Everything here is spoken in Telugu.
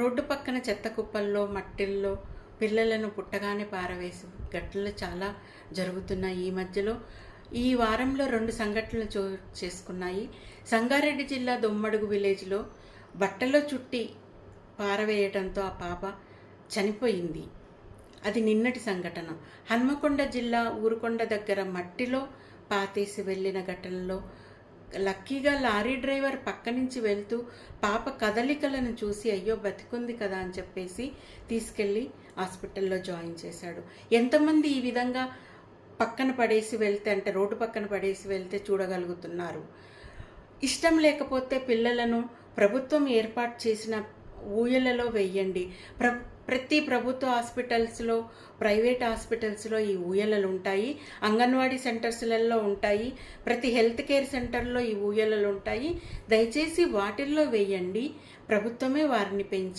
రోడ్డు పక్కన చెత్త కుప్పల్లో మట్టిల్లో పిల్లలను పుట్టగానే పారవేసి ఘటనలు చాలా జరుగుతున్నాయి. ఈ మధ్యలో ఈ వారంలో రెండు సంఘటనలు చో చేసుకున్నాయి. సంగారెడ్డి జిల్లా దొమ్మడుగు విలేజ్లో బట్టలో చుట్టి పారవేయడంతో ఆ పాప చనిపోయింది. అది నిన్నటి సంఘటన. హన్మకొండ జిల్లా ఊరుకొండ దగ్గర మట్టిలో పాతేసి వెళ్ళిన ఘటనలో లక్కీగా లారీ డ్రైవర్ పక్క నుంచి వెళ్తూ పాప కదలికలను చూసి అయ్యో బతికుంది కదా అని చెప్పేసి తీసుకెళ్ళి హాస్పిటల్లో జాయిన్ చేశాడు. ఎంతమంది ఈ విధంగా పక్కన పడేసి వెళ్తే అంటే రోడ్డు పక్కన పడేసి వెళ్తే చూడగలుగుతున్నారు? ఇష్టం లేకపోతే పిల్లలను ప్రభుత్వం ఏర్పాటు చేసిన ఊయలలో వెయ్యండి. ప్ర ప్రతి ప్రభుత్వ హాస్పిటల్స్లో ప్రైవేట్ హాస్పిటల్స్లో ఈ ఊయలలు ఉంటాయి. అంగన్వాడీ సెంటర్స్లలో ఉంటాయి. ప్రతి హెల్త్ కేర్ సెంటర్లో ఈ ఊయలలు ఉంటాయి. దయచేసి వాటిల్లో వేయండి ప్రభుత్వమే వారిని పెంచి